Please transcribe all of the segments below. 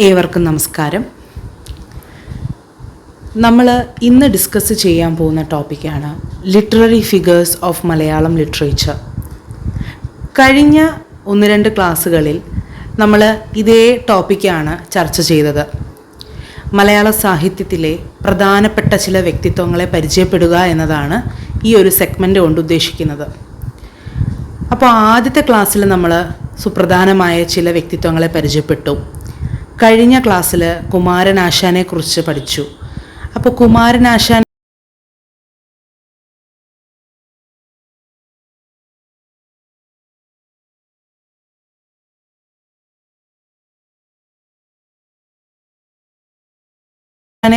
ഏവർക്കും നമസ്കാരം. നമ്മൾ ഇന്ന് ഡിസ്കസ് ചെയ്യാൻ പോകുന്ന ടോപ്പിക്കാണ് literary figures of Malayalam literature കഴിഞ്ഞ ഒന്ന് രണ്ട് ക്ലാസ്സുകളിൽ നമ്മൾ ഇതേ ടോപ്പിക്കാണ് ചർച്ച ചെയ്തത്. മലയാള സാഹിത്യത്തിലെ പ്രധാനപ്പെട്ട ചില വ്യക്തിത്വങ്ങളെ പരിചയപ്പെടുക എന്നതാണ് ഈ ഒരു സെഗ്മെന്റ് കൊണ്ട് ഉദ്ദേശിക്കുന്നത്. അപ്പോൾ ആദ്യത്തെ ക്ലാസ്സിൽ നമ്മൾ സുപ്രധാനമായ ചില വ്യക്തിത്വങ്ങളെ പരിചയപ്പെട്ടു. കഴിഞ്ഞ ക്ലാസ്സിൽ കുമാരനാശാനെ കുറിച്ച് പഠിച്ചു. അപ്പോൾ കുമാരനാശാൻ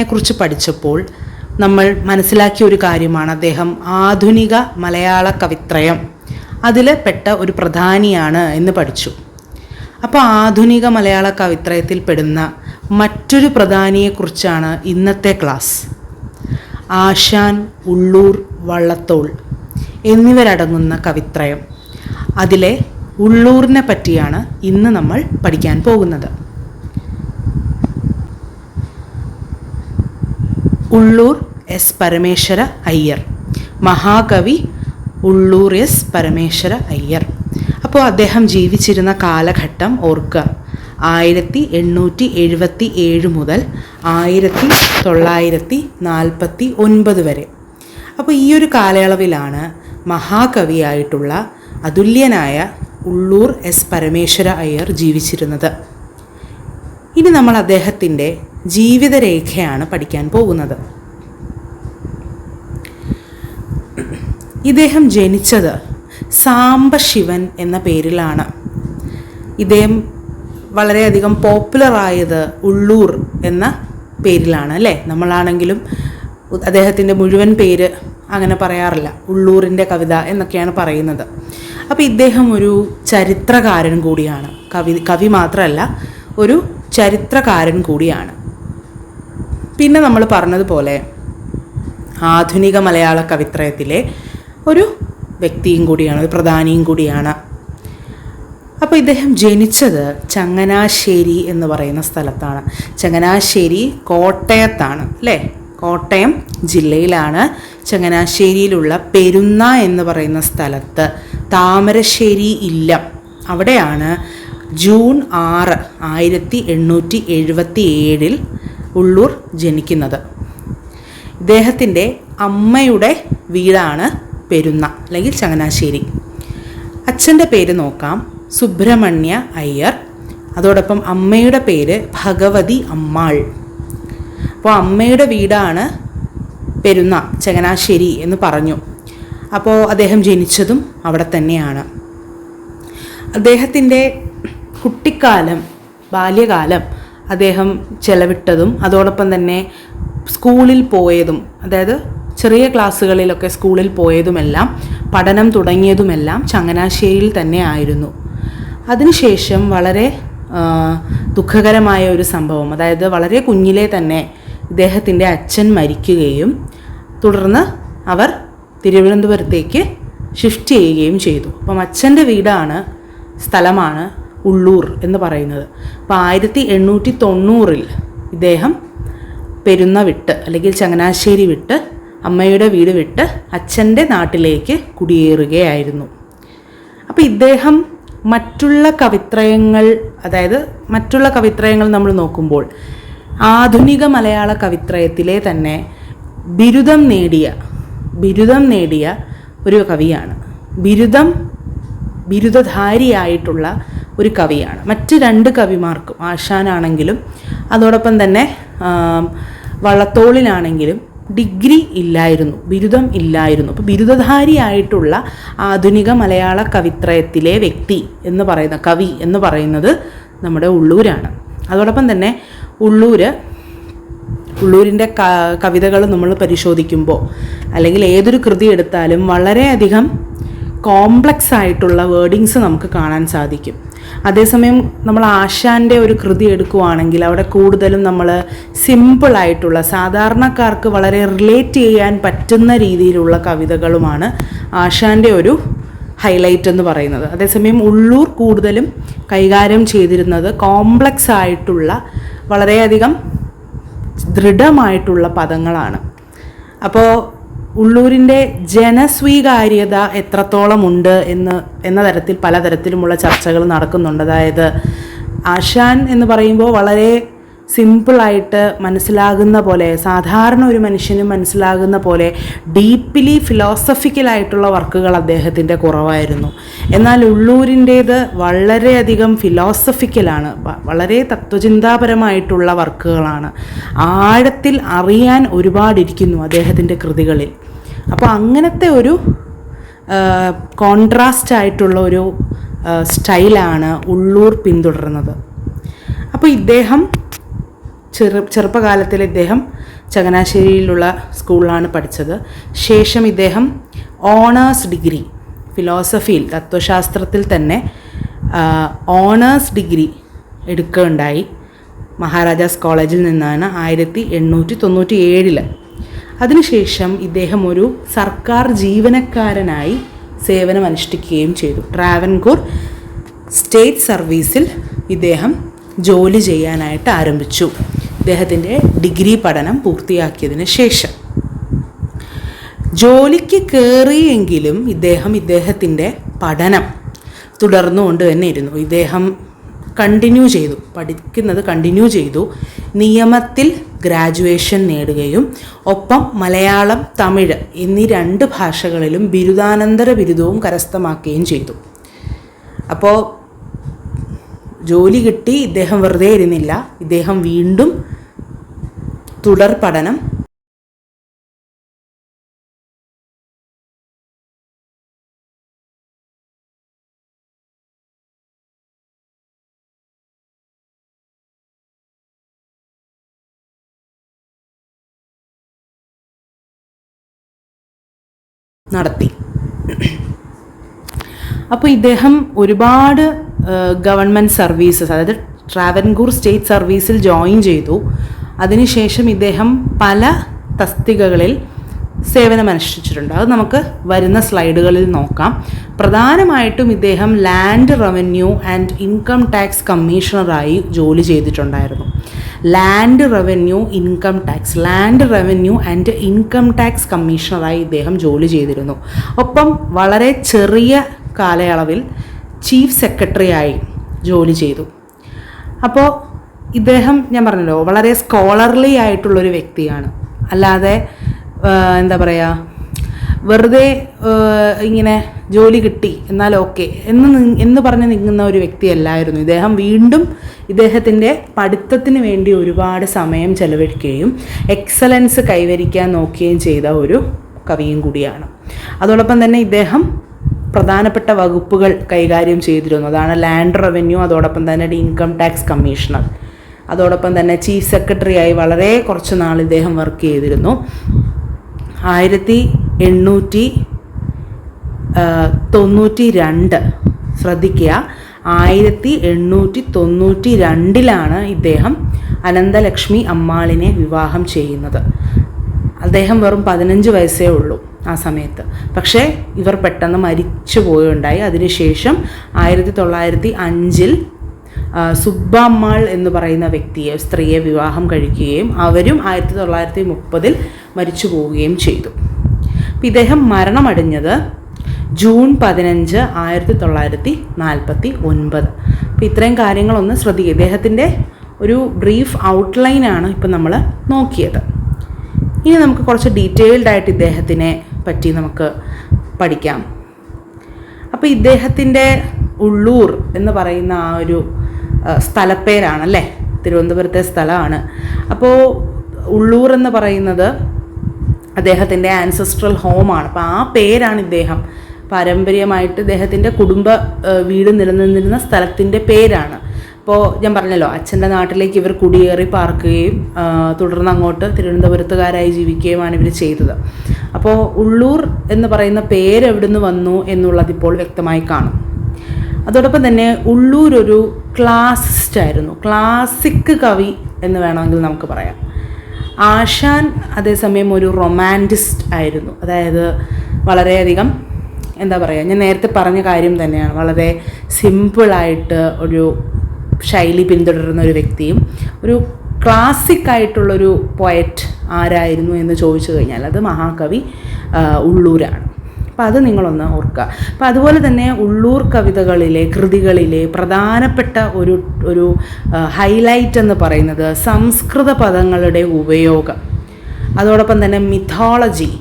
കുറിച്ച് പഠിച്ചപ്പോൾ നമ്മൾ മനസ്സിലാക്കിയ ഒരു കാര്യമാണ്. അദ്ദേഹം ആധുനിക മലയാള കവിത്രയം അതിൽ പെട്ട ഒരു പ്രധാനിയാണ് എന്ന് പഠിച്ചു. അപ്പോൾ ആധുനിക മലയാള കവിത്രയത്തിൽ പെടുന്ന മറ്റൊരു പ്രധാനിയെക്കുറിച്ചാണ് ഇന്നത്തെ ക്ലാസ്. ആശാൻ ഉള്ളൂർ വള്ളത്തോൾ എന്നിവരടങ്ങുന്ന കവിത്രയം. അതിലെ ഉള്ളൂറിനെ പറ്റിയാണ് ഇന്ന് നമ്മൾ പഠിക്കാൻ പോകുന്നത്. ഉള്ളൂർ എസ് പരമേശ്വര അയ്യർ. മഹാകവി ഉള്ളൂർ എസ് പരമേശ്വര അയ്യർ. അപ്പോൾ അദ്ദേഹം ജീവിച്ചിരുന്ന കാലഘട്ടം ഓർക്കുക. ആയിരത്തി എണ്ണൂറ്റി എഴുപത്തി ഏഴ് മുതൽ ആയിരത്തി തൊള്ളായിരത്തി നാൽപ്പത്തി ഒൻപത് വരെ. അപ്പോൾ ഈ ഒരു കാലയളവിലാണ് മഹാകവിയായിട്ടുള്ള അതുല്യനായ ഉള്ളൂർ എസ് പരമേശ്വര അയ്യർ ജീവിച്ചിരുന്നത്. ഇനി നമ്മൾ അദ്ദേഹത്തിന്റെ ജീവിതരേഖയാണ് പഠിക്കാൻ പോകുന്നത്. ഇദ്ദേഹം ജനിച്ചത് സാംബശിവൻ എന്ന പേരിലാണ്. ഇദ്ദേഹം വളരെയധികം പോപ്പുലറായത് ഉള്ളൂർ എന്ന പേരിലാണ് അല്ലേ? നമ്മളാണെങ്കിലും അദ്ദേഹത്തിന്റെ മുഴുവൻ പേര് അങ്ങനെ പറയാറില്ല. ഉള്ളൂരിന്റെ കവിത എന്നൊക്കെയാണ് പറയുന്നത്. അപ്പോൾ ഇദ്ദേഹം ഒരു ചരിത്രകാരൻ കൂടിയാണ്. കവി കവി മാത്രമല്ല ഒരു ചരിത്രകാരൻ കൂടിയാണ്. പിന്നെ നമ്മൾ പറഞ്ഞതുപോലെ ആധുനിക മലയാള കവിത്രയത്തിലെ ഒരു വ്യക്തിയും കൂടിയാണ് ഒരു പ്രധാനിയും കൂടിയാണ്. അപ്പോൾ ഇദ്ദേഹം ജനിച്ചത് ചങ്ങനാശ്ശേരി എന്ന് പറയുന്ന സ്ഥലത്താണ്. ചങ്ങനാശ്ശേരി കോട്ടയത്താണ് അല്ലേ? കോട്ടയം ജില്ലയിലാണ് ചങ്ങനാശ്ശേരിയിലുള്ള പെരുന്ന എന്ന് പറയുന്ന സ്ഥലത്ത് താമരശ്ശേരി ഇല്ലം. അവിടെയാണ് ജൂൺ ആറ് ആയിരത്തി എണ്ണൂറ്റി എഴുപത്തി ഏഴിൽ ഉള്ളൂർ ജനിക്കുന്നത്. ഇദ്ദേഹത്തിന്റെ അമ്മയുടെ വീടാണ് പെരുന്ന അല്ലെങ്കിൽ ചങ്ങനാശ്ശേരി. അച്ഛന്റെ പേര് നോക്കാം. സുബ്രഹ്മണ്യ അയ്യർ. അതോടൊപ്പം അമ്മയുടെ പേര് ഭഗവതി അമ്മാൾ. അപ്പോൾ അമ്മയുടെ വീടാണ് പെരുന്ന ചങ്ങനാശ്ശേരി എന്ന് പറഞ്ഞു. അപ്പോൾ അദ്ദേഹം ജനിച്ചതും അവിടെ തന്നെയാണ്. അദ്ദേഹത്തിന്റെ കുട്ടിക്കാലം ബാല്യകാലം അദ്ദേഹം ചെലവിട്ടതും അതോടൊപ്പം തന്നെ സ്കൂളിൽ പോയതും അതായത് ചെറിയ ക്ലാസ്സുകളിലൊക്കെ സ്കൂളിൽ പോയതുമെല്ലാം പഠനം തുടങ്ങിയതുമെല്ലാം ചങ്ങനാശ്ശേരിയിൽ തന്നെ ആയിരുന്നു അതിനുശേഷം വളരെ ദുഃഖകരമായ ഒരു സംഭവം അതായത് വളരെ കുഞ്ഞിലെ തന്നെ ഇദ്ദേഹത്തിന്റെ അച്ഛൻ മരിക്കുകയും തുടർന്ന് അവർ തിരുവനന്തപുരത്തേക്ക് ഷിഫ്റ്റ് ചെയ്യുകയും ചെയ്തു. അപ്പം അച്ഛന്റെ വീടാണ് സ്ഥലമാണ് ഉള്ളൂർ എന്ന് പറയുന്നത്. അപ്പോൾ ആയിരത്തി എണ്ണൂറ്റി തൊണ്ണൂറിൽ ഇദ്ദേഹം പെരുന്ന വിട്ട് അല്ലെങ്കിൽ ചങ്ങനാശ്ശേരി വിട്ട് അമ്മയുടെ വീട് വിട്ട് അച്ഛന്റെ നാട്ടിലേക്ക് കുടിയേറുകയായിരുന്നു. അപ്പോൾ ഇദ്ദേഹം മറ്റുള്ള കവിത്രയങ്ങൾ അതായത് മറ്റുള്ള കവിത്രയങ്ങൾ നമ്മൾ നോക്കുമ്പോൾ ആധുനിക മലയാള കവിത്രയത്തിലെ തന്നെ ബിരുദം നേടിയ ബിരുദം നേടിയ ഒരു കവിയാണ്. ബിരുദം ബിരുദധാരിയായിട്ടുള്ള ഒരു കവിയാണ്. മറ്റ് രണ്ട് കവിമാർക്കും ആശാനാണെങ്കിലും അതോടൊപ്പം തന്നെ വള്ളത്തോളിലാണെങ്കിലും ഡിഗ്രി ഇല്ലായിരുന്നു ബിരുദം ഇല്ലായിരുന്നു. അപ്പോൾ ബിരുദധാരിയായിട്ടുള്ള ആധുനിക മലയാള കവിത്രയത്തിലെ വ്യക്തി എന്ന് പറയുന്ന കവി എന്ന് പറയുന്നത് നമ്മുടെ ഉള്ളൂരാണ്. അതോടൊപ്പം തന്നെ ഉള്ളൂര് ഉള്ളൂരിന്റെ കവിതകൾ നമ്മൾ പരിശോധിക്കുമ്പോൾ അല്ലെങ്കിൽ ഏതൊരു കൃതി എടുത്താലും വളരെയധികം കോംപ്ലക്സ് ആയിട്ടുള്ള വേർഡിങ്സ് നമുക്ക് കാണാൻ സാധിക്കും. അതേസമയം നമ്മൾ ആശാന്റെ ഒരു കൃതി എടുക്കുവാണെങ്കിൽ അവിടെ കൂടുതലും നമ്മൾ സിമ്പിളായിട്ടുള്ള സാധാരണക്കാർക്ക് വളരെ റിലേറ്റ് ചെയ്യാൻ പറ്റുന്ന രീതിയിലുള്ള കവിതകളുമാണ് ആശാന്റെ ഒരു ഹൈലൈറ്റ് എന്ന് പറയുന്നത്. അതേസമയം ഉള്ളൂർ കൂടുതലും കൈകാര്യം ചെയ്തിരുന്നത് കോംപ്ലക്സ് ആയിട്ടുള്ള വളരെയധികം ദൃഢമായിട്ടുള്ള പദങ്ങളാണ്. അപ്പോൾ ഉള്ളൂരിന്റെ ജനസ്വീകാര്യത എത്രത്തോളം ഉണ്ട് എന്ന് എന്ന തരത്തിൽ പലതരത്തിലുമുള്ള ചർച്ചകൾ നടക്കുന്നുണ്ട്. അതായത് ആശാൻ എന്ന് പറയുമ്പോൾ വളരെ സിമ്പിളായിട്ട് മനസ്സിലാകുന്ന പോലെ സാധാരണ ഒരു മനുഷ്യന് മനസ്സിലാകുന്ന പോലെ ഡീപ്ലി ഫിലോസഫിക്കലായിട്ടുള്ള വർക്കുകൾ അദ്ദേഹത്തിന്റെ കുറവായിരുന്നു. എന്നാൽ ഉള്ളൂരിന്റേത് വളരെയധികം ഫിലോസഫിക്കലാണ് വളരെ തത്വചിന്താപരമായിട്ടുള്ള വർക്കുകളാണ്. ആഴത്തിൽ അറിയാൻ ഒരുപാടിരിക്കുന്നു അദ്ദേഹത്തിന്റെ കൃതികളിൽ. അപ്പോൾ അങ്ങനത്തെ ഒരു കോൺട്രാസ്റ്റ് ആയിട്ടുള്ള ഒരു സ്റ്റൈലാണ് ഉള്ളൂർ പിന്തുടർന്നത് അപ്പോൾ ഇദ്ദേഹം ചെറു ചെറുപ്പകാലത്തിൽ ഇദ്ദേഹം ചങ്ങനാശ്ശേരിയിലുള്ള സ്കൂളിലാണ് പഠിച്ചത്. ശേഷം ഇദ്ദേഹം ഓണേഴ്സ് ഡിഗ്രി ഫിലോസഫിയിൽ തത്വശാസ്ത്രത്തിൽ തന്നെ ഓണേഴ്സ് ഡിഗ്രി എടുക്കുകയുണ്ടായി. മഹാരാജാസ് കോളേജിൽ നിന്നാണ് ആയിരത്തി എണ്ണൂറ്റി തൊണ്ണൂറ്റി ഏഴിൽ അതിനുശേഷം ഇദ്ദേഹം ഒരു സർക്കാർ ജീവനക്കാരനായി സേവനമനുഷ്ഠിക്കുകയും ചെയ്തു. ട്രാവൻകൂർ സ്റ്റേറ്റ് സർവീസിൽ ഇദ്ദേഹം ജോലി ചെയ്യാനായിട്ട് ആരംഭിച്ചു. ഇദ്ദേഹത്തിന്റെ ഡിഗ്രി പഠനം പൂർത്തിയാക്കിയതിന് ശേഷം. ജോലിക്ക് കയറിയെങ്കിലും ഇദ്ദേഹം ഇദ്ദേഹത്തിന്റെ പഠനം തുടർന്നുകൊണ്ട് തന്നെ ഇരുന്നു. ഇദ്ദേഹം കണ്ടിന്യൂ ചെയ്തു. പഠിക്കുന്നത് കണ്ടിന്യൂ ചെയ്തു. നിയമത്തിൽ ഗ്രാജുവേഷൻ നേടുകയും ഒപ്പം മലയാളം തമിഴ് എന്നീ രണ്ട് ഭാഷകളിലും ബിരുദാനന്തര ബിരുദവും കരസ്ഥമാക്കുകയും ചെയ്തു. അപ്പോൾ ജോലി കിട്ടി ഇദ്ദേഹം വെറുതെ ഇരുന്നില്ല. ഇദ്ദേഹം വീണ്ടും തുടർ പഠനം നടത്തി. അപ്പോൾ ഇദ്ദേഹം ഒരുപാട് ഗവൺമെന്റ് സർവീസസ് അതായത് ട്രാവൻകൂർ സ്റ്റേറ്റ് സർവീസിൽ ജോയിൻ ചെയ്തു. അതിനുശേഷം ഇദ്ദേഹം പല തസ്തികകളിൽ സേവനമനുഷ്ഠിച്ചിട്ടുണ്ട് അത് നമുക്ക് വരുന്ന സ്ലൈഡുകളിൽ നോക്കാം. പ്രധാനമായിട്ടും ഇദ്ദേഹം land revenue and income tax കമ്മീഷണറായി ജോലി ചെയ്തിട്ടുണ്ടായിരുന്നു. Land revenue income tax land revenue and income tax കമ്മീഷണറായി ഇദ്ദേഹം ജോലി ചെയ്തിരുന്നു. ഒപ്പം വളരെ ചെറിയ കാലയളവിൽ ചീഫ് സെക്രട്ടറി ആയി ജോലി ചെയ്തു. അപ്പോൾ ഇദ്ദേഹം ഞാൻ പറഞ്ഞല്ലോ വളരെ സ്കോളർലി ആയിട്ടുള്ളൊരു വ്യക്തിയാണ്. അല്ലാതെ എന്താ പറയുക വെറുതെ ഇങ്ങനെ ജോലി കിട്ടി എന്നാൽ ഓക്കെ എന്ന് എന്ന് പറഞ്ഞ് നിൽക്കുന്ന ഒരു വ്യക്തിയല്ലായിരുന്നു. ഇദ്ദേഹം വീണ്ടും ഇദ്ദേഹത്തിന്റെ പഠിത്തത്തിന് വേണ്ടി ഒരുപാട് സമയം ചെലവഴിക്കുകയും എക്സലൻസ് കൈവരിക്കാൻ നോക്കുകയും ചെയ്ത ഒരു കവിയും കൂടിയാണ്. അതോടൊപ്പം തന്നെ ഇദ്ദേഹം പ്രധാനപ്പെട്ട വകുപ്പുകൾ കൈകാര്യം ചെയ്തിരുന്നു. അതാണ് ലാൻഡ് റവന്യൂ അതോടൊപ്പം തന്നെ ഇൻകം ടാക്സ് കമ്മീഷണർ അതോടൊപ്പം തന്നെ ചീഫ് സെക്രട്ടറിയായി വളരെ കുറച്ച് നാൾ ഇദ്ദേഹം വർക്ക് ചെയ്തിരുന്നു. ആയിരത്തി എണ്ണൂറ്റി തൊണ്ണൂറ്റി രണ്ട് ശ്രദ്ധിക്കുക. ആയിരത്തി എണ്ണൂറ്റി തൊണ്ണൂറ്റി രണ്ടിലാണ് ഇദ്ദേഹം അനന്തലക്ഷ്മി അമ്മാളിനെ വിവാഹം ചെയ്യുന്നത്. അദ്ദേഹം വെറും പതിനഞ്ച് വയസ്സേ ഉള്ളൂ ആ സമയത്ത്. പക്ഷേ ഇവർ പെട്ടെന്ന് മരിച്ചു പോയുണ്ടായി. അതിനുശേഷം ആയിരത്തി തൊള്ളായിരത്തി അഞ്ചിൽ സുബ്ബമ്മാൾ എന്ന് പറയുന്ന വ്യക്തിയെ സ്ത്രീയെ വിവാഹം കഴിക്കുകയും അവരും ആയിരത്തി തൊള്ളായിരത്തി മുപ്പതിൽ മരിച്ചു പോവുകയും ചെയ്തു. അപ്പം ഇദ്ദേഹം മരണമടിഞ്ഞത് ജൂൺ പതിനഞ്ച് ആയിരത്തി തൊള്ളായിരത്തി നാൽപ്പത്തി ഒൻപത് അപ്പം ഇത്രയും കാര്യങ്ങളൊന്ന് ശ്രദ്ധിക്കുക. ഇദ്ദേഹത്തിന്റെ ഒരു ബ്രീഫ് ഔട്ട്ലൈനാണ് ഇപ്പം നമ്മൾ നോക്കിയത്. ഇനി നമുക്ക് കുറച്ച് ഡീറ്റെയിൽഡ് ആയിട്ട് ഇദ്ദേഹത്തിനെ പറ്റി നമുക്ക് പഠിക്കാം. അപ്പോൾ ഇദ്ദേഹത്തിന്റെ ഉള്ളൂർ എന്ന് പറയുന്ന ആ ഒരു സ്ഥലപ്പേരാണല്ലേ തിരുവനന്തപുരത്തെ സ്ഥലമാണ്. അപ്പോൾ ഉള്ളൂർ എന്ന് പറയുന്നത് അദ്ദേഹത്തിന്റെ ആൻസസ്ട്രൽ ഹോമാണ് അപ്പോൾ ആ പേരാണ് ഇദ്ദേഹം. പാരമ്പര്യമായിട്ട് ഇദ്ദേഹത്തിന്റെ കുടുംബ വീട് നിലനിന്നിരുന്ന സ്ഥലത്തിന്റെ പേരാണ്. അപ്പോൾ ഞാൻ പറഞ്ഞല്ലോ അച്ഛന്റെ നാട്ടിലേക്ക് ഇവർ കുടിയേറി പാർക്കുകയും തുടർന്ന് അങ്ങോട്ട് തിരുവനന്തപുരത്തുകാരായി ജീവിക്കുകയുമാണ് ഇവർ ചെയ്തത്. അപ്പോൾ ഉള്ളൂർ എന്ന് പറയുന്ന പേര് എവിടുന്ന് വന്നു എന്നുള്ളതിപ്പോൾ വ്യക്തമായി കാണും. അതോടൊപ്പം തന്നെ ഉള്ളൂർ ഒരു ക്ലാസിസ്റ്റ് ആയിരുന്നു. ക്ലാസിക് കവി എന്ന് വേണമെങ്കിൽ നമുക്ക് പറയാം. ആശാൻ അതേസമയം ഒരു റൊമാന്റിസ്റ്റ് ആയിരുന്നു. അതായത് വളരെയധികം എന്താ പറയുക ഞാൻ നേരത്തെ പറഞ്ഞ കാര്യം തന്നെയാണ്. വളരെ സിമ്പിളായിട്ട് ഒരു ശൈലി പിന്തുടരുന്ന ഒരു വ്യക്തിയും ഒരു ക്ലാസിക് ആയിട്ടുള്ളൊരു പോയറ്റ് ആരായിരുന്നു എന്ന് ചോദിച്ചു കഴിഞ്ഞാൽ അത് മഹാകവി ഉള്ളൂരാണ്. അപ്പം അത് നിങ്ങളൊന്ന് ഓർക്കുക അപ്പം അതുപോലെ തന്നെ ഉള്ളൂർ കവിതകളിലെ കൃതികളിലെ പ്രധാനപ്പെട്ട ഒരു ഒരു ഹൈലൈറ്റ് എന്ന് പറയുന്നത് സംസ്കൃത പദങ്ങളുടെ ഉപയോഗം. അതോടൊപ്പം തന്നെ മിഥോളജി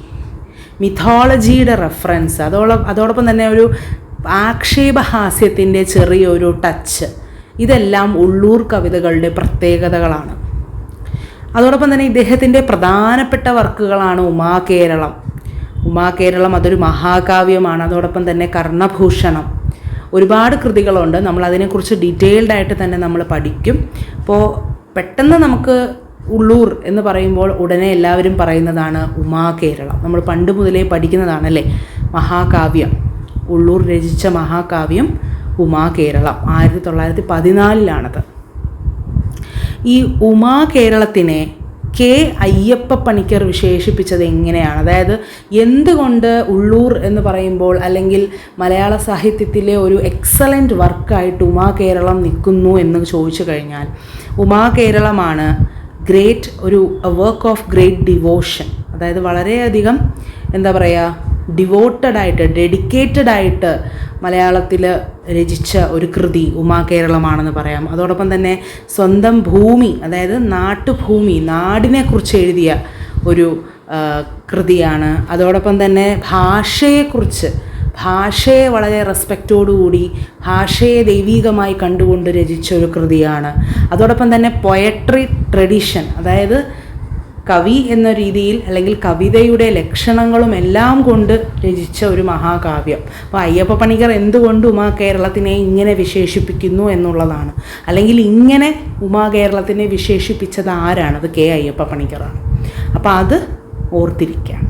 മിഥോളജിയുടെ റെഫറൻസ് അതോടൊപ്പം അതോടൊപ്പം തന്നെ ഒരു ആക്ഷേപഹാസ്യത്തിന്റെ ചെറിയൊരു ടച്ച് ഇതെല്ലാം ഉള്ളൂർ കവിതകളുടെ പ്രത്യേകതകളാണ്. അതോടൊപ്പം തന്നെ ഇദ്ദേഹത്തിന്റെ പ്രധാനപ്പെട്ട വർക്കുകളാണ് ഉമാകേരളം ഉമാകേരളം അതൊരു മഹാകാവ്യമാണ്. അതോടൊപ്പം തന്നെ കർണഭൂഷണം. ഒരുപാട് കൃതികളുണ്ട്. നമ്മൾ അതിനെക്കുറിച്ച് ഡീറ്റെയിൽഡ് ആയിട്ട് തന്നെ നമ്മൾ പഠിക്കും. അപ്പോൾ പെട്ടെന്ന് നമുക്ക് ഉള്ളൂർ എന്ന് പറയുമ്പോൾ ഉടനെ എല്ലാവരും പറയുന്നതാണ് ഉമാകേരളം. നമ്മൾ പണ്ട് മുതലേ പഠിക്കുന്നതാണല്ലേ? മഹാകാവ്യം. ഉള്ളൂർ രചിച്ച മഹാകാവ്യം ഉമാകേരളം. ആയിരത്തി തൊള്ളായിരത്തി പതിനാലിലാണത്. ഈ ഉമാ കേരളത്തിനെ കെ അയ്യപ്പ പണിക്കർ വിശേഷിപ്പിച്ചത് എങ്ങനെയാണ്? അതായത് എന്തുകൊണ്ട് ഉള്ളൂർ എന്ന് പറയുമ്പോൾ അല്ലെങ്കിൽ മലയാള സാഹിത്യത്തിലെ ഒരു എക്സലന്റ് വർക്കായിട്ട് ഉമാ കേരളം നിൽക്കുന്നു എന്ന് ചോദിച്ചു കഴിഞ്ഞാൽ ഉമാ കേരളമാണ് ഗ്രേറ്റ് ഒരു വർക്ക് ഓഫ് ഗ്രേറ്റ് ഡിവോഷൻ അതായത് വളരെയധികം എന്താ പറയുക ഡിവോട്ടഡ് ആയിട്ട് ഡെഡിക്കേറ്റഡ് ആയിട്ട് മലയാളത്തിൽ രചിച്ച ഒരു കൃതി ഉമാ കേരളമാണെന്ന് പറയാം. അതോടൊപ്പം തന്നെ സ്വന്തം ഭൂമി അതായത് നാട്ടുഭൂമി നാടിനെക്കുറിച്ച് എഴുതിയ ഒരു കൃതിയാണ്. അതോടൊപ്പം തന്നെ ഭാഷയെക്കുറിച്ച് ഭാഷയെ വളരെ റെസ്പെക്റ്റോടുകൂടി ഭാഷയെ ദൈവീകമായി കണ്ടുകൊണ്ട് രചിച്ച ഒരു കൃതിയാണ്. അതോടൊപ്പം തന്നെ പൊയട്രി ട്രഡീഷൻ അതായത് കവി എന്ന രീതിയിൽ അല്ലെങ്കിൽ കവിതയുടെ ലക്ഷണങ്ങളും എല്ലാം കൊണ്ട് രചിച്ച ഒരു മഹാകാവ്യം. അപ്പോൾ അയ്യപ്പ പണിക്കർ എന്തുകൊണ്ട് ഉമാ കേരളത്തിനെ ഇങ്ങനെ വിശേഷിപ്പിക്കുന്നു എന്നുള്ളതാണ്. അല്ലെങ്കിൽ ഇങ്ങനെ ഉമാ കേരളത്തിനെ വിശേഷിപ്പിച്ചത് ആരാണ്? അത് കെ അയ്യപ്പ പണിക്കറാണ് അപ്പോൾ അത് ഓർത്തിരിക്കാം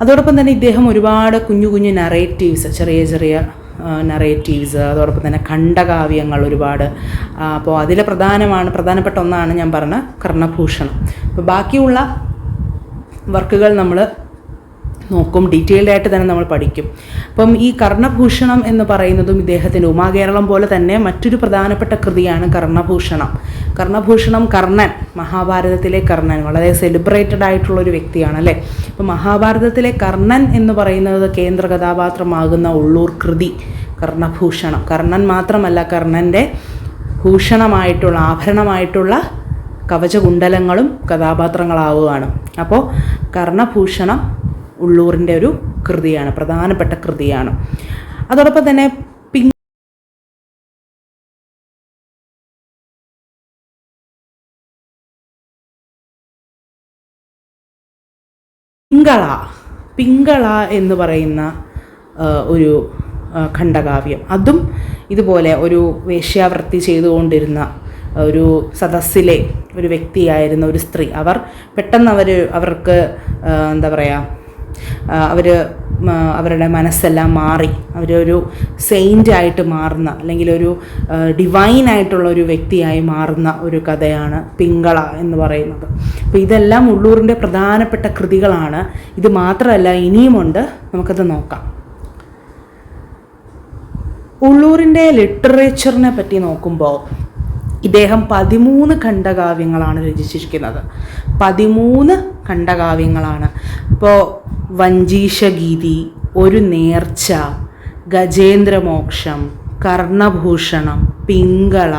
അതോടൊപ്പം തന്നെ ഇദ്ദേഹം ഒരുപാട് കുഞ്ഞു കുഞ്ഞു നറേറ്റീവ്സ് ചെറിയ ചെറിയ നറേറ്റീവ്സ് അതോടൊപ്പം തന്നെ ഖണ്ഡകാവ്യങ്ങൾ ഒരുപാട്. അപ്പോൾ അതിലെ പ്രധാനമാണ് പ്രധാനപ്പെട്ട ഒന്നാണ് ഞാൻ പറഞ്ഞ കർണഭൂഷണം. അപ്പോൾ ബാക്കിയുള്ള വർക്കുകൾ നമ്മൾ നോക്കും ഡീറ്റെയിൽഡ് ആയിട്ട് തന്നെ നമ്മൾ പഠിക്കും. അപ്പം ഈ കർണഭൂഷണം എന്ന് പറയുന്നതും ഇദ്ദേഹത്തിന്റെ ഉമാകേരളം പോലെ തന്നെ മറ്റൊരു പ്രധാനപ്പെട്ട കൃതിയാണ് കർണഭൂഷണം. കർണഭൂഷണം കർണൻ മഹാഭാരതത്തിലെ കർണൻ വളരെ സെലിബ്രേറ്റഡ് ആയിട്ടുള്ള ഒരു വ്യക്തിയാണ് അല്ലേ? അപ്പം മഹാഭാരതത്തിലെ കർണൻ എന്ന് പറയുന്നത് കേന്ദ്ര കഥാപാത്രമാകുന്ന ഉള്ളൂർ കൃതി കർണഭൂഷണം. കർണൻ മാത്രമല്ല കർണന്റെ ഭൂഷണമായിട്ടുള്ള ആഭരണമായിട്ടുള്ള കവചകുണ്ടലങ്ങളും കഥാപാത്രങ്ങളാവുകയാണ്. അപ്പോൾ കർണഭൂഷണം ഉള്ളൂരിന്റെ ഒരു കൃതിയാണ് പ്രധാനപ്പെട്ട കൃതിയാണ്. അതോടൊപ്പം തന്നെ പിങ് പിങ്കള പിങ്കള എന്ന് പറയുന്ന ഒരു ഖണ്ഡകാവ്യം. അതും ഇതുപോലെ ഒരു വേശ്യാവൃത്തി ചെയ്തുകൊണ്ടിരുന്ന ഒരു സദസ്സിലെ ഒരു വ്യക്തിയായിരുന്ന ഒരു സ്ത്രീ. അവർ പെട്ടെന്ന് അവർ അവർക്ക് എന്താ പറയുക അവർ അവരുടെ മനസ്സെല്ലാം മാറി. അവരൊരു സെയിന്റായിട്ട് മാറുന്ന അല്ലെങ്കിൽ ഒരു ഡിവൈനായിട്ടുള്ള ഒരു വ്യക്തിയായി മാറുന്ന ഒരു കഥയാണ് പിങ്കള എന്ന് പറയുന്നത്. അപ്പോൾ ഇതെല്ലാം ഉള്ളൂരിന്റെ പ്രധാനപ്പെട്ട കൃതികളാണ്. ഇത് മാത്രമല്ല ഇനിയുമുണ്ട്. നമുക്കത് നോക്കാം. ഉള്ളൂരിന്റെ ലിറ്ററേച്ചറിനെ പറ്റി നോക്കുമ്പോൾ ഇദ്ദേഹം പതിമൂന്ന് ഖണ്ഡകാവ്യങ്ങളാണ് രചിച്ചിരിക്കുന്നത്. പതിമൂന്ന് ഖണ്ഡകാവ്യങ്ങളാണ്. ഇപ്പോൾ വഞ്ചീഷഗീതി ഒരു നേർച്ച ഗജേന്ദ്രമോക്ഷം കർണഭൂഷണം പിങ്കള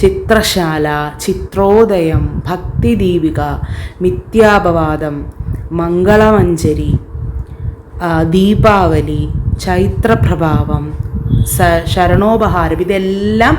ചിത്രശാല ചിത്രോദയം ഭക്തിദീപിക മിഥ്യാപവാദം മംഗളമഞ്ജരി ദീപാവലി ചൈത്രപ്രഭാവം ശരണോപഹാരം ഇതെല്ലാം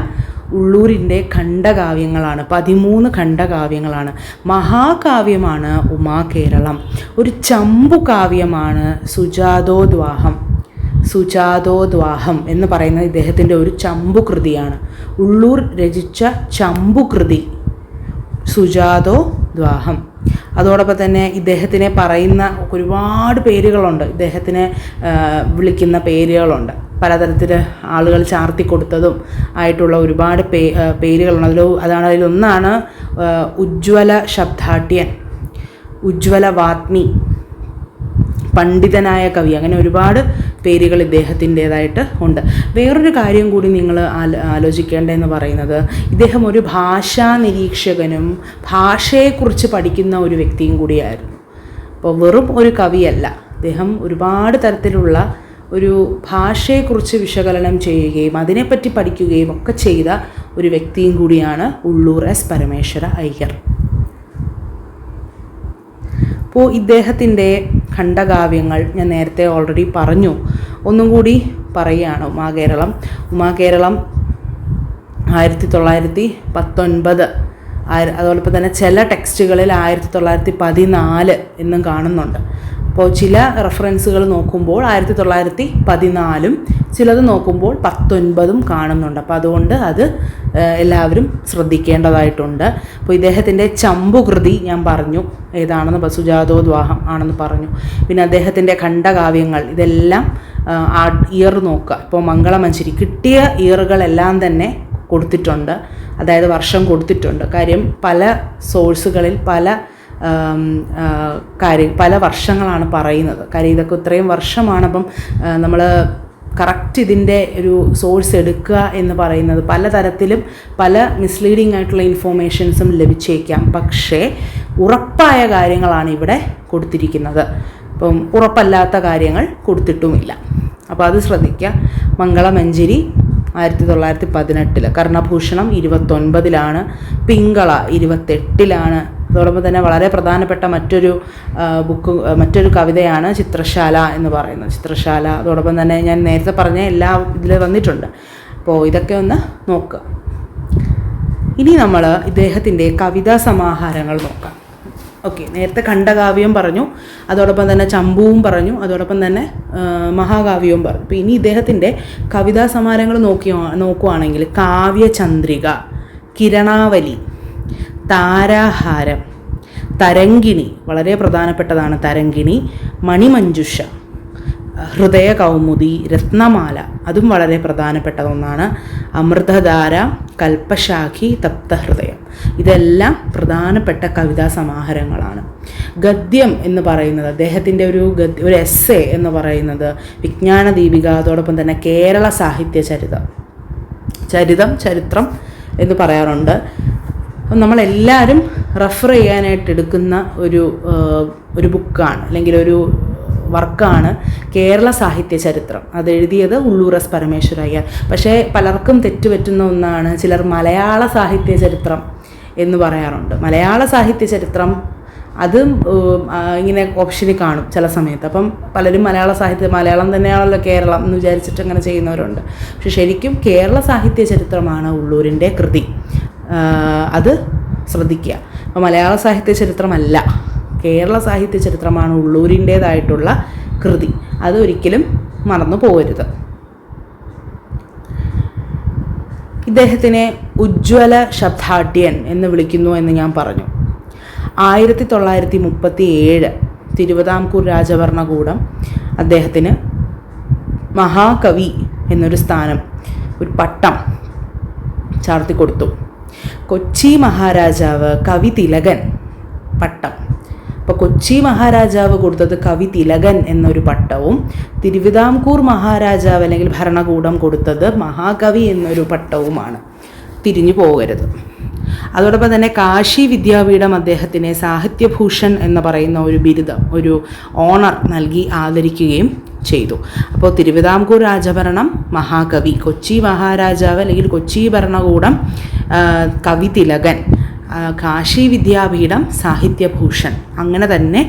ഉള്ളൂരിന്റെ ഖണ്ഡകാവ്യങ്ങളാണ്. പതിമൂന്ന് ഖണ്ഡകാവ്യങ്ങളാണ്. മഹാകാവ്യമാണ് ഉമാകേരളം ഒരു ചമ്പു കാവ്യമാണ് സുജാതോദ്വാഹം. സുജാതോദ്വാഹം എന്ന് പറയുന്ന ഇദ്ദേഹത്തിന്റെ ഒരു ചമ്പു കൃതിയാണ്. ഉള്ളൂർ രചിച്ച ചമ്പു കൃതി സുജാതോ ദ്വാഹം അതോടൊപ്പം തന്നെ ഇദ്ദേഹത്തിനെ പറയുന്ന ഒരുപാട് പേരുകളുണ്ട്. ഇദ്ദേഹത്തിനെ വിളിക്കുന്ന പേരുകളുണ്ട്. പലതരത്തിൽ ആളുകൾ ചാർത്തി കൊടുത്തതും ആയിട്ടുള്ള ഒരുപാട് പേ പേരുകളുണ്ട്. അതിൽ അതാണ് അതിലൊന്നാണ് ഉജ്ജ്വല ശബ്ദാട്യൻ ഉജ്ജ്വല വാത്മി പണ്ഡിതനായ കവി. അങ്ങനെ ഒരുപാട് പേരുകൾ ഇദ്ദേഹത്തിന്റേതായിട്ട് ഉണ്ട്. വേറൊരു കാര്യം കൂടി നിങ്ങൾ ആലോചിക്കേണ്ടതെന്ന് പറയുന്നത് ഇദ്ദേഹം ഒരു ഭാഷാ നിരീക്ഷകനും ഭാഷയെക്കുറിച്ച് പഠിക്കുന്ന ഒരു വ്യക്തിയും കൂടിയായിരുന്നു. അപ്പോൾ വെറും ഒരു കവിയല്ല. അദ്ദേഹം ഒരുപാട് തരത്തിലുള്ള ഒരു ഭാഷയെക്കുറിച്ച് വിശകലനം ചെയ്യുകയും അതിനെപ്പറ്റി പഠിക്കുകയും ഒക്കെ ചെയ്ത ഒരു വ്യക്തിയും കൂടിയാണ് ഉള്ളൂർ എസ് പരമേശ്വര അയ്യർ. അപ്പോൾ ഇദ്ദേഹത്തിന്റെ ഖണ്ഡകാവ്യങ്ങൾ ഞാൻ നേരത്തെ ഓൾറെഡി പറഞ്ഞു. ഒന്നും കൂടി പറയുകയാണ് ഉമാകേരളം ഉമാകേരളം ആയിരത്തി തൊള്ളായിരത്തി പത്തൊൻപത് അതോടൊപ്പം തന്നെ ചില ടെക്സ്റ്റുകളിൽ ആയിരത്തി തൊള്ളായിരത്തി പതിനാല് എന്നും കാണുന്നുണ്ട്. അപ്പോൾ ചില റെഫറൻസുകൾ നോക്കുമ്പോൾ ആയിരത്തി തൊള്ളായിരത്തി പതിനാലും ചിലത് നോക്കുമ്പോൾ പത്തൊൻപതും കാണുന്നുണ്ട്. അപ്പോൾ അതുകൊണ്ട് അത് എല്ലാവരും ശ്രദ്ധിക്കേണ്ടതായിട്ടുണ്ട്. അപ്പോൾ ഇദ്ദേഹത്തിന്റെ ചമ്പുകൃതി ഞാൻ പറഞ്ഞു. ഏതാണെന്ന് സുജാതോദ്വാഹം ആണെന്ന് പറഞ്ഞു. പിന്നെ അദ്ദേഹത്തിന്റെ ഖണ്ഡകാവ്യങ്ങൾ ഇതെല്ലാം ഇയർ നോക്കുക. ഇപ്പോൾ മംഗളമഞ്ചരി കിട്ടിയ ഇയറുകളെല്ലാം തന്നെ കൊടുത്തിട്ടുണ്ട്. അതായത് വർഷം കൊടുത്തിട്ടുണ്ട്. കാര്യം പല സോഴ്സുകളിൽ പല കാര്യം പല വർഷങ്ങളാണ് പറയുന്നത്. കാര്യം ഇതൊക്കെ ഇത്രയും വർഷമാണ് അപ്പം നമ്മൾ കറക്റ്റ് ഇതിന്റെ ഒരു സോഴ്സ് എടുക്കുക എന്ന് പറയുന്നത് പലതരത്തിലും പല മിസ്ലീഡിംഗ് ആയിട്ടുള്ള ഇൻഫോർമേഷൻസും ലഭിച്ചേക്കാം. പക്ഷേ ഉറപ്പായ കാര്യങ്ങളാണ് ഇവിടെ കൊടുത്തിരിക്കുന്നത്. ഇപ്പം ഉറപ്പല്ലാത്ത കാര്യങ്ങൾ കൊടുത്തിട്ടുമില്ല. അപ്പോൾ അത് ശ്രദ്ധിക്കുക മംഗളമഞ്ചേരി ആയിരത്തി തൊള്ളായിരത്തി പതിനെട്ടിൽ കർണഭൂഷണം ഇരുപത്തൊൻപതിലാണ്. പിങ്കള ഇരുപത്തെട്ടിലാണ്. അതോടൊപ്പം തന്നെ വളരെ പ്രധാനപ്പെട്ട മറ്റൊരു ബുക്ക് മറ്റൊരു കവിതയാണ് ചിത്രശാല എന്ന് പറയുന്നത്. ചിത്രശാല. അതോടൊപ്പം തന്നെ ഞാൻ നേരത്തെ പറഞ്ഞ എല്ലാ ഇതിൽ വന്നിട്ടുണ്ട്. അപ്പോൾ ഇതൊക്കെ ഒന്ന് നോക്കുക. ഇനി നമ്മൾ ഇദ്ദേഹത്തിന്റെ കവിതാ സമാഹാരങ്ങൾ നോക്കാം. ഓക്കെ നേരത്തെ ഖണ്ഡകാവ്യം പറഞ്ഞു. അതോടൊപ്പം തന്നെ ചമ്പുവും പറഞ്ഞു. അതോടൊപ്പം തന്നെ മഹാകാവ്യവും പറഞ്ഞു. അപ്പോൾ ഇനി ഇദ്ദേഹത്തിന്റെ കവിതാ സമാരങ്ങൾ നോക്കി നോക്കുവാണെങ്കിൽ കാവ്യചന്ദ്രിക കിരണാവലി താരാഹാരം തരങ്കിണി വളരെ പ്രധാനപ്പെട്ടതാണ് തരങ്കിണി മണിമഞ്ജുഷ ഹൃദയ കൗമുദി രത്നമാല അതും വളരെ പ്രധാനപ്പെട്ട ഒന്നാണ് അമൃതധാര കൽപ്പശാഖി തപ്തഹൃദയം. ഇതെല്ലാം പ്രധാനപ്പെട്ട കവിതാ സമാഹാരങ്ങളാണ്. ഗദ്യം എന്ന് പറയുന്നത് അദ്ദേഹത്തിന്റെ ഒരു ഗദ്യ ഒരു എസ്സെ എന്ന് പറയുന്നത് വിജ്ഞാന ദീപിക അതോടൊപ്പം തന്നെ കേരള സാഹിത്യ ചരിതം. ചരിതം ചരിത്രം എന്ന് പറയാറുണ്ട്. നമ്മളെല്ലാവരും റെഫർ ചെയ്യാനായിട്ട് എടുക്കുന്ന ഒരു ഒരു ബുക്കാണ് അല്ലെങ്കിൽ ഒരു വർക്കാണ് കേരള സാഹിത്യ ചരിത്രം. അത് എഴുതിയത് ഉള്ളൂർ എസ് പരമേശ്വരയ്യ. പക്ഷേ പലർക്കും തെറ്റുപറ്റുന്ന ഒന്നാണ് ചിലർ മലയാള സാഹിത്യ ചരിത്രം എന്ന് പറയാറുണ്ട്. മലയാള സാഹിത്യ ചരിത്രം അതും ഇങ്ങനെ ഓപ്ഷനിൽ കാണും ചില സമയത്ത്. അപ്പം പലരും മലയാള സാഹിത്യം മലയാളം തന്നെയാണല്ലോ കേരളം എന്ന് വിചാരിച്ചിട്ട് അങ്ങനെ ചെയ്യുന്നവരുണ്ട്. പക്ഷെ ശരിക്കും കേരള സാഹിത്യ ചരിത്രമാണ് ഉള്ളൂരിന്റെ കൃതി. അത് ശ്രദ്ധിക്കുക. അപ്പോൾ മലയാള സാഹിത്യ ചരിത്രമല്ല. കേരള സാഹിത്യ ചരിത്രമാണ് ഉള്ളൂരിന്റേതായിട്ടുള്ള കൃതി. അതൊരിക്കലും മറന്നു പോകരുത്. ഇദ്ദേഹത്തിനെ ഉജ്ജ്വല ശബ്ദാഢ്യൻ എന്ന് വിളിക്കുന്നു എന്ന് ഞാൻ പറഞ്ഞു. ആയിരത്തി തൊള്ളായിരത്തി മുപ്പത്തി ഏഴ് തിരുവിതാംകൂർ രാജഭരണകൂടം അദ്ദേഹത്തിന് മഹാകവി എന്നൊരു സ്ഥാനം ഒരു പട്ടം ചാർത്തി കൊടുത്തു കൊച്ചി മഹാരാജാവ് കവി തിലകൻ പട്ടം. അപ്പോൾ കൊച്ചി മഹാരാജാവ് കൊടുത്തത് കവി തിലകൻ എന്നൊരു പട്ടവും തിരുവിതാംകൂർ മഹാരാജാവ് അല്ലെങ്കിൽ ഭരണകൂടം കൊടുത്തത് മഹാകവി എന്നൊരു പട്ടവുമാണ്. തിരിഞ്ഞു പോകരുത്. അതോടൊപ്പം തന്നെ കാശി വിദ്യാപീഠം അദ്ദേഹത്തിനെ സാഹിത്യഭൂഷൺ എന്ന് പറയുന്ന ഒരു ബിരുദം ഒരു ഓണർ നൽകി ആദരിക്കുകയും ചെയ്തു. അപ്പോൾ തിരുവിതാംകൂർ രാജഭരണം മഹാകവി കൊച്ചി മഹാരാജാവ് അല്ലെങ്കിൽ കൊച്ചി ഭരണകൂടം കവി തിലകൻ കാശി വിദ്യാപീഠം സാഹിത്യഭൂഷൺ അങ്ങനെ തന്നെ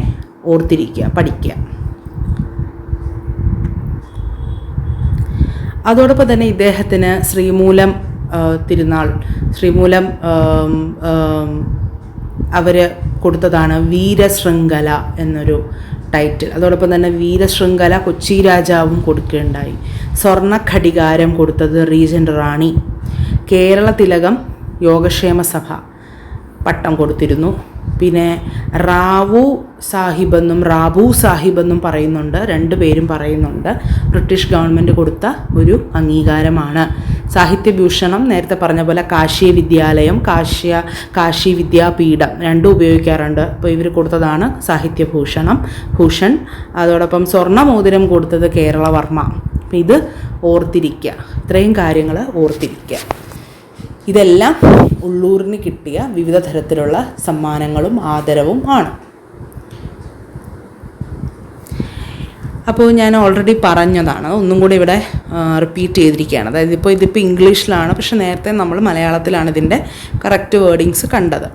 ഓർത്തിരിക്കുക പഠിക്കുക. അതോടൊപ്പം തന്നെ ഇദ്ദേഹത്തിന് ശ്രീമൂലം തിരുനാൾ ശ്രീമൂലം അവർ കൊടുത്തതാണ് വീരശൃംഖല എന്നൊരു ടൈറ്റിൽ. അതോടൊപ്പം തന്നെ വീരശൃംഖല കൊച്ചി രാജാവും കൊടുക്കുകയുണ്ടായി. സ്വർണ ഘടികാരം കൊടുത്തത് റീജന്റ് റാണി. കേരള തിലകം യോഗക്ഷേമ സഭ പട്ടം കൊടുത്തിരുന്നു. പിന്നെ റാവു സാഹിബെന്നും റാബു സാഹിബെന്നും പറയുന്നുണ്ട്. രണ്ട് പേരും പറയുന്നുണ്ട്. ബ്രിട്ടീഷ് ഗവൺമെന്റ് കൊടുത്ത ഒരു അംഗീകാരമാണ്. സാഹിത്യഭൂഷണം നേരത്തെ പറഞ്ഞ പോലെ കാശി വിദ്യാലയം കാശ്യ കാശി വിദ്യാപീഠം രണ്ടും ഉപയോഗിക്കാറുണ്ട്. അപ്പോൾ ഇവർ കൊടുത്തതാണ് സാഹിത്യഭൂഷണം ഭൂഷൺ. അതോടൊപ്പം സ്വർണമോതിരം കൊടുത്തത് കേരളവർമ്മ. അപ്പം ഇത് ഓർത്തിരിക്കുക. ഇത്രയും കാര്യങ്ങൾ ഓർത്തിരിക്കുക. ഇതെല്ലാം ഉള്ളൂരിന് കിട്ടിയ വിവിധ തരത്തിലുള്ള സമ്മാനങ്ങളും ആദരവും ആണ്. അപ്പോൾ ഞാൻ ഓൾറെഡി പറഞ്ഞതാണ്. ഒന്നും കൂടി ഇവിടെ റിപ്പീറ്റ് ചെയ്തിരിക്കുകയാണ്. അതായത് ഇപ്പോൾ ഇതിപ്പോൾ ഇംഗ്ലീഷിലാണ് പക്ഷെ നേരത്തെ നമ്മൾ മലയാളത്തിലാണ് ഇതിന്റെ കറക്റ്റ് വേർഡിങ്സ് കണ്ടത്.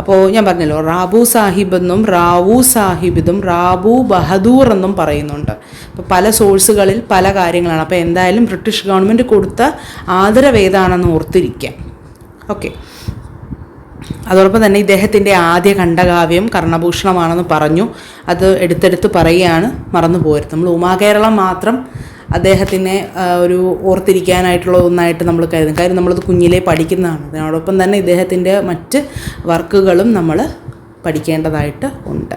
അപ്പോൾ ഞാൻ പറഞ്ഞല്ലോ റാബു സാഹിബ് എന്നും റാവു സാഹിബ് ഇതും റാബു ബഹദൂർ എന്നും പറയുന്നുണ്ട്. അപ്പോൾ പല സോഴ്സുകളിൽ പല കാര്യങ്ങളാണ്. അപ്പോൾ എന്തായാലും ബ്രിട്ടീഷ് ഗവൺമെന്റ് കൊടുത്ത ആദരവേതാണെന്ന് ഓർത്തിരിക്കുക ഓക്കെ. അതോടൊപ്പം തന്നെ ഇദ്ദേഹത്തിന്റെ ആദ്യ ഖണ്ഡകാവ്യം കർണഭൂഷണമാണെന്ന് പറഞ്ഞു. അത് എടുത്തെടുത്ത് പറയുകയാണ്. മറന്നു പോരുത് നമ്മൾ ഉമാകേരളം മാത്രം അദ്ദേഹത്തിനെ ഒരു ഓർത്തിരിക്കാനായിട്ടുള്ള ഒന്നായിട്ട് നമ്മൾ കരുതും. കാര്യം നമ്മളത് കുഞ്ഞിലെ പഠിക്കുന്നതാണ്. അതിനോടൊപ്പം തന്നെ ഇദ്ദേഹത്തിന്റെ മറ്റ് വർക്കുകളും നമ്മൾ പഠിക്കേണ്ടതായിട്ട് ഉണ്ട്.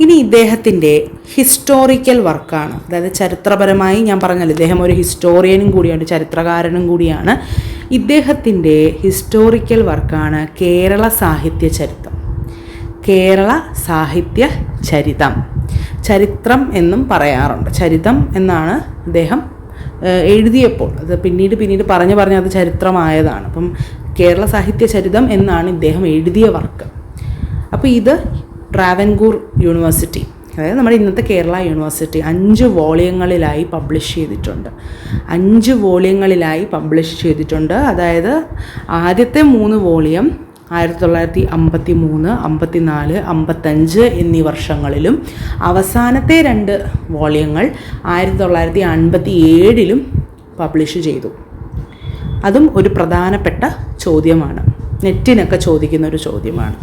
ഇനി ഇദ്ദേഹത്തിന്റെ ഹിസ്റ്റോറിക്കൽ വർക്കാണ് അതായത് ചരിത്രപരമായി ഞാൻ പറഞ്ഞല്ലോ ഇദ്ദേഹം ഒരു ഹിസ്റ്റോറിയനും കൂടിയാണ് ചരിത്രകാരനും കൂടിയാണ്. ഇദ്ദേഹത്തിന്റെ ഹിസ്റ്റോറിക്കൽ വർക്കാണ് കേരള സാഹിത്യ ചരിത്രം കേരള സാഹിത്യ ചരിതം. ചരിത്രം എന്നും പറയാറുണ്ട്. ചരിതം എന്നാണ് അദ്ദേഹം എഴുതിയപ്പോൾ. അത് പിന്നീട് പിന്നീട് പറഞ്ഞു പറഞ്ഞ് അത് ചരിത്രമായതാണ്. അപ്പം കേരള സാഹിത്യ ചരിതം എന്നാണ് ഇദ്ദേഹം എഴുതിയ വർക്ക് അപ്പോൾ ഇത് ട്രാവൻകൂർ യൂണിവേഴ്സിറ്റി. അതായത് നമ്മുടെ ഇന്നത്തെ കേരള യൂണിവേഴ്സിറ്റി അഞ്ച് വോളിയങ്ങളിലായി പബ്ലിഷ് ചെയ്തിട്ടുണ്ട്. അഞ്ച് വോളിയങ്ങളിലായി പബ്ലിഷ് ചെയ്തിട്ടുണ്ട്. അതായത് ആദ്യത്തെ മൂന്ന് വോളിയം ആയിരത്തി തൊള്ളായിരത്തി അമ്പത്തി മൂന്ന് അമ്പത്തി നാല് അമ്പത്തഞ്ച് എന്നീ വർഷങ്ങളിലും അവസാനത്തെ രണ്ട് വോളിയങ്ങൾ ആയിരത്തി തൊള്ളായിരത്തി അൻപത്തി ഏഴിലും പബ്ലിഷ് ചെയ്തു. അതും ഒരു പ്രധാനപ്പെട്ട ചോദ്യമാണ്. നെറ്റിനൊക്കെ ചോദിക്കുന്ന ഒരു ചോദ്യമാണ്.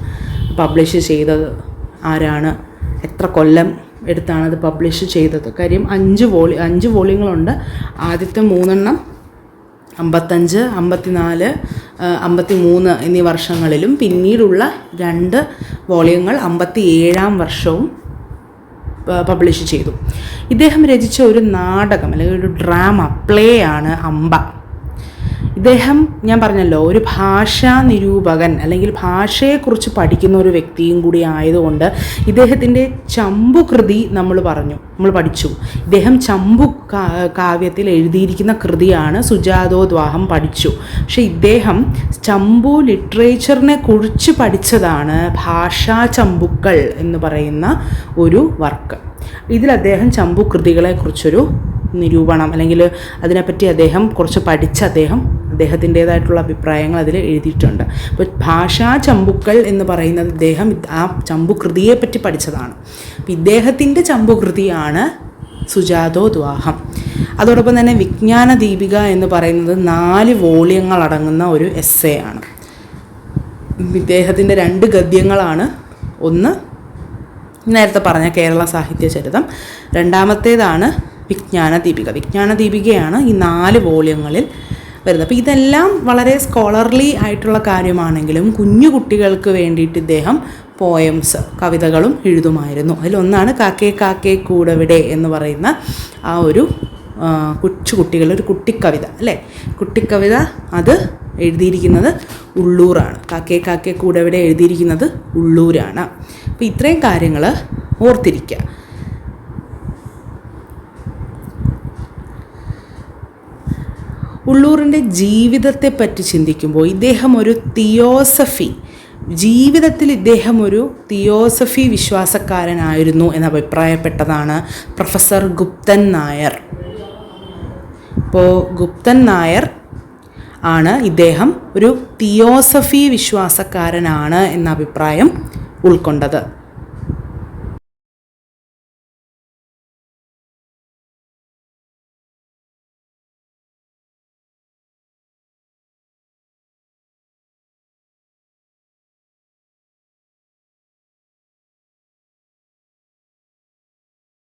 പബ്ലിഷ് ചെയ്തത് ആരാണ് എത്ര കൊല്ലം എടുത്താണ് അത് പബ്ലിഷ് ചെയ്തത്. കാര്യം അഞ്ച് വോളി അഞ്ച് വോളിയങ്ങളുണ്ട് ആദ്യത്തെ മൂന്നെണ്ണം അമ്പത്തഞ്ച് അമ്പത്തിനാല് അമ്പത്തി മൂന്ന് എന്നീ വർഷങ്ങളിലും പിന്നീടുള്ള രണ്ട് വോളിയങ്ങൾ അമ്പത്തി ഏഴാം വർഷവും പബ്ലിഷ് ചെയ്തു. ഇദ്ദേഹം രചിച്ച ഒരു നാടകം അല്ലെങ്കിൽ ഒരു ഡ്രാമ പ്ലേ ആണ് അമ്പ. ഇദ്ദേഹം ഞാൻ പറഞ്ഞല്ലോ ഒരു ഭാഷാ നിരൂപകൻ അല്ലെങ്കിൽ ഭാഷയെക്കുറിച്ച് പഠിക്കുന്ന ഒരു വ്യക്തിയും കൂടി ആയതുകൊണ്ട് ഇദ്ദേഹത്തിന്റെ ചമ്പുകൃതി നമ്മൾ പറഞ്ഞു നമ്മൾ പഠിച്ചു. ഇദ്ദേഹം ചമ്പു കാവ്യത്തിൽ എഴുതിയിരിക്കുന്ന കൃതിയാണ് സുജാതോദ്വാഹം പഠിച്ചു. പക്ഷേ ഇദ്ദേഹം ചമ്പു ലിറ്ററേച്ചറിനെ കുറിച്ച് പഠിച്ചതാണ് ഭാഷാ ചമ്പുക്കൾ എന്ന് പറയുന്ന ഒരു വർക്ക്. ഇതിൽ അദ്ദേഹം ചമ്പു കൃതികളെക്കുറിച്ചൊരു നിരൂപണം അല്ലെങ്കിൽ അതിനെപ്പറ്റി അദ്ദേഹം കുറച്ച് പഠിച്ച അദ്ദേഹം അദ്ദേഹത്തിന്റേതായിട്ടുള്ള അഭിപ്രായങ്ങൾ അതിൽ എഴുതിയിട്ടുണ്ട്. അപ്പോൾ ഭാഷാ ചമ്പുക്കൾ എന്ന് പറയുന്നത് അദ്ദേഹം ആ ചമ്പുകൃതിയെ പറ്റി പഠിച്ചതാണ്. അപ്പോൾ ഇദ്ദേഹത്തിന്റെ ചമ്പുകൃതിയാണ് സുജാതോ ദ്വാഹം. അതോടൊപ്പം തന്നെ വിജ്ഞാന ദീപിക എന്ന് പറയുന്നത് നാല് വോളിയങ്ങൾ അടങ്ങുന്ന ഒരു എസ്സേ ആണ്. ഇദ്ദേഹത്തിന്റെ രണ്ട് ഗദ്യങ്ങളാണ്. ഒന്ന് നേരത്തെ പറഞ്ഞ കേരള സാഹിത്യ ചരിതം. രണ്ടാമത്തേതാണ് വിജ്ഞാന ദീപിക. വിജ്ഞാന ദീപികയാണ് ഈ നാല് വോള്യങ്ങളിൽ വരുന്നത്. അപ്പോൾ ഇതെല്ലാം വളരെ സ്കോളർലി ആയിട്ടുള്ള കാര്യമാണെങ്കിലും കുഞ്ഞു കുട്ടികൾക്ക് വേണ്ടിയിട്ട് ഇദ്ദേഹം പോയംസ് കവിതകളും എഴുതുമായിരുന്നു. അതിലൊന്നാണ് കാക്കേ കാക്കേ കൂടവിടെ എന്ന് പറയുന്ന ആ ഒരു കൊച്ചു കുട്ടികളുടെ ഒരു കുട്ടിക്കവിത അല്ലേ? കുട്ടിക്കവിത അത് എഴുതിയിരിക്കുന്നത് ഉള്ളൂറാണ്. കാക്കേ കാക്കേ കൂടെ ഇവിടെ എഴുതിയിരിക്കുന്നത് ഉള്ളൂരാണ്. അപ്പോൾ ഇത്രയും കാര്യങ്ങൾ ഓർത്തിരിക്കുക ഉള്ളൂറിന്റെ ജീവിതത്തെ പറ്റി ചിന്തിക്കുമ്പോൾ ഇദ്ദേഹം ഒരു തിയോസഫി ജീവിതത്തിൽ ഇദ്ദേഹം ഒരു തിയോസഫി വിശ്വാസക്കാരനായിരുന്നു എന്ന് അഭിപ്രായപ്പെട്ടതാണ് പ്രൊഫസർ ഗുപ്തൻ നായർ. ഇപ്പോൾ ഗുപ്തൻ നായർ ആണ് ഇദ്ദേഹം ഒരു തിയോസഫി വിശ്വാസക്കാരനാണ് എന്ന അഭിപ്രായം ഉൾക്കൊണ്ടത്.